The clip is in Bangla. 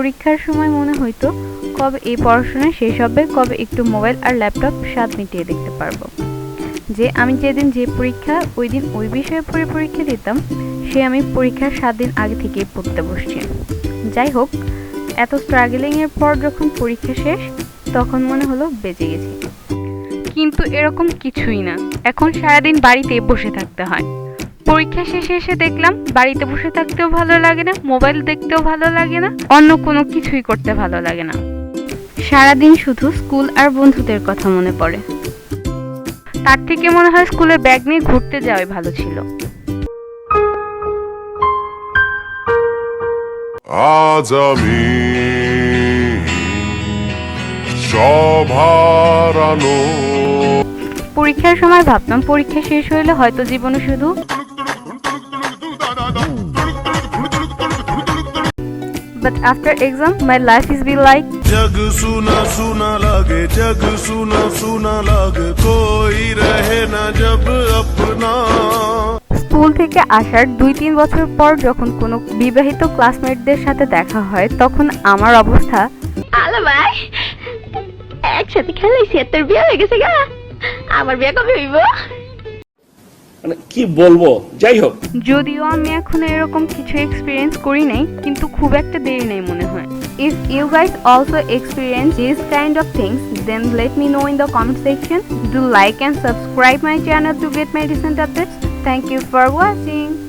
পরীক্ষার সময় মনে হইতো, কবে এই পড়াশোনা শেষ হবে, কবে একটু মোবাইল আর ল্যাপটপ স্বাদ মিটিয়ে দেখতে পারব। যে আমি যেদিন যে পরীক্ষা, ওই দিন ওই বিষয়ে পড়ে পরীক্ষা দিতাম, সে আমি পরীক্ষার সাত দিন আগে থেকেই পড়তে বসছি। যাই হোক, এত স্ট্রাগলিংয়ের পর যখন পরীক্ষা শেষ, তখন মনে হলো বেঁচে গেছি। কিন্তু এরকম কিছুই না। এখন সারাদিন বাড়িতে বসে থাকতে হয়। পরীক্ষা শেষে এসে দেখলাম বাড়িতে বসে থাকতেও ভালো লাগে না মোবাইল দেখতেও ভালো লাগে না অন্য কোনো কিছুই করতে ভালো লাগে না। সারাদিন শুধু স্কুল আর বন্ধুদের কথা মনে পড়ে। তার থেকে মনে হয় স্কুলের ব্যাগ নিয়ে ঘুরতে যাওয়াই ভালো ছিল। আজ আমি পরীক্ষার সময় ভাবতাম পরীক্ষা শেষ হইলে হয়তো জীবনে শুধু but after exam my life is be like jag suna suna lage jag suna suna lage koi rahe na jab apna school থেকে আসার দুই তিন বছর পর যখন কোনো বিবাহিত ক্লাসমেটদের সাথে দেখা হয় তখন আমার অবস্থা আলো ভাই একসাথে খেলাইছি তোর বিয়ে হয়ে গেছে গা। আমার বিয়ে কবে হইব? মানে কি বলব? যাই হোক। যদিও আমি এখন এরকম কিছু এক্সপিরিয়েন্স করি নাই কিন্তু খুব একটা দেরি নেই মনে হয়। If you guys also experience this kind of things then let me know in the comment section do like and subscribe my channel to get my recent updates thank you for watching